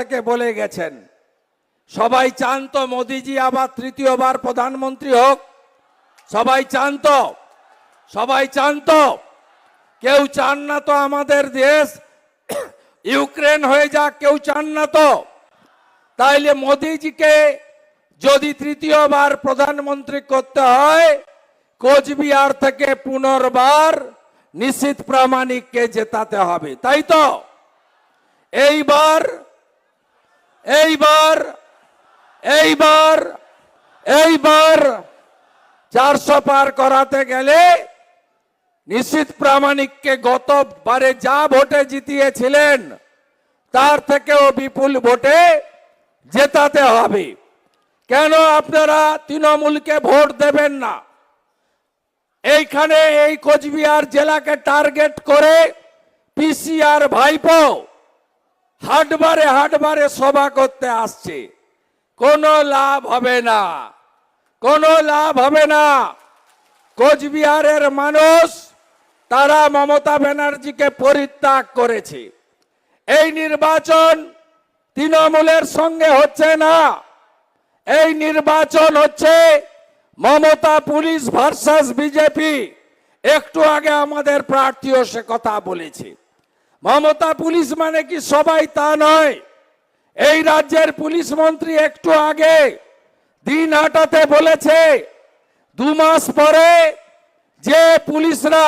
থেকে বলে গেছেন, সবাই চান তো মোদিজি আবার তৃতীয়বার প্রধানমন্ত্রী হোক। সবাই চান তো, সবাই চান তো। কেউ চান না তো আমাদের দেশ, ইউক্রেন হয়ে যাক, কেউ চান না তো। তাইলে মোদিজিকে যদি তৃতীয়বার প্রধানমন্ত্রী করতে হয়, কোচবিহার থেকে পুনর্বার নিশ্চিত প্রামাণিককে জেতাতে হবে, তাই তো? এইবার এইবার এইবার এইবার চারশো পার করাতে গেলে নিশ্চিত প্রামাণিককে গতবারে যা ভোটে জিতিয়েছিলেন, তার থেকেও বিপুল ভোটে জেতাতে হবে। কেন আপনারা তৃণমূলকে ভোট দেবেন না? এইখানে এই কোচবিহার জেলাকে টার্গেট করে পিসিআর ভাইপো হাটবারে হাটবারে সভা করতে আসছে। কোনো লাভ হবে না। কোনো লাভ হবে না। কোচবিহারের মানুষ, তারা মমতা ব্যানার্জিকে পরিত্যাগ করেছে। এই নির্বাচন তৃণমূলের সঙ্গে হচ্ছে না। এই নির্বাচন হচ্ছে মমতা পুলিশ ভার্সাস বিজেপি। একটু আগে আমাদের প্রার্থীও সে কথা বলেছে। মমতা পুলিশ মানে কি সবাই তা নয়। এই রাজ্যের পুলিশ মন্ত্রী একটু আগে দিন হাটাতে বলেছে, দু মাস পরে যে পুলিশরা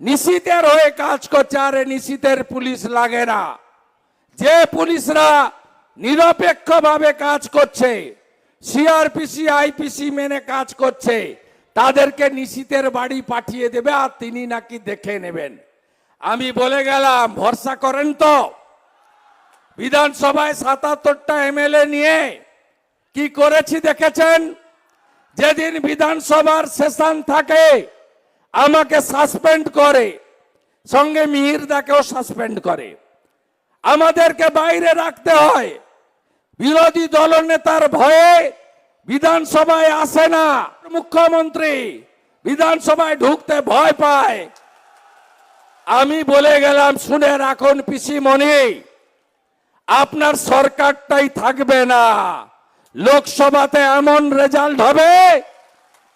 নিশীতের হয়ে কাজ করছে, আর নিশীতের পুলিশ লাগে না। যে পুলিশরা নিরপেক্ষভাবে কাজ করছে, সিআরপিসি, আইপিসি মেনে কাজ করছে, তাদেরকে নিশীতের বাড়ি পাঠিয়ে দেবে আর তিনি নাকি দেখে নেবেন। আমি বলে গেলাম, ভরসা করেন তো। বিধানসভায় সাতাত্তরটা এমএলএ নিয়ে কি করেছি দেখেছেন? যেদিন বিধানসভার সেশন থাকে, আমাকে সাসপেন্ড করে। সঙ্গে মিহিরদাকেও সাসপেন্ড করে। আমাদেরকে বাইরে রাখতে হয়। বিরোধী দলনেতার ভয়ে বিধানসভায় আসে না। মুখ্যমন্ত্রী বিধানসভায় ঢুকতে ভয় পায়। আমি বলে গেলাম, শুনে রাখুন পিসিমণি, আপনার সরকারটাই থাকবে না। লোকসভাতে এমন রেজাল্ট হবে,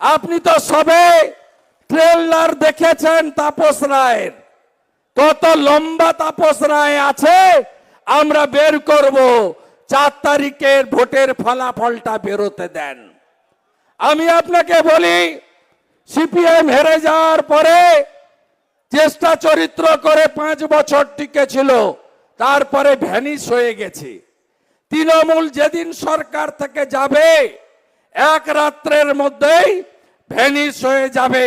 আপনি তো সবে ট্রেলার দেখেছেন তাপস রায়ের। কত লম্বা তাপস রায় আছে, আমরা বের করব, চার তারিখের ভোটের ফলাফলটা বেরোতে দেন। আমি আপনাকে বলি, সিপিএম হেরে যাওয়ার পরে চেষ্টা চরিত্র করে পাঁচ বছর টিকে ছিল তারপরে ভ্যানিস হয়ে গেছে। তৃণমূল যেদিন সরকার থেকে যাবে, এক রাত্রের মধ্যেই ভ্যানিস হয়ে যাবে।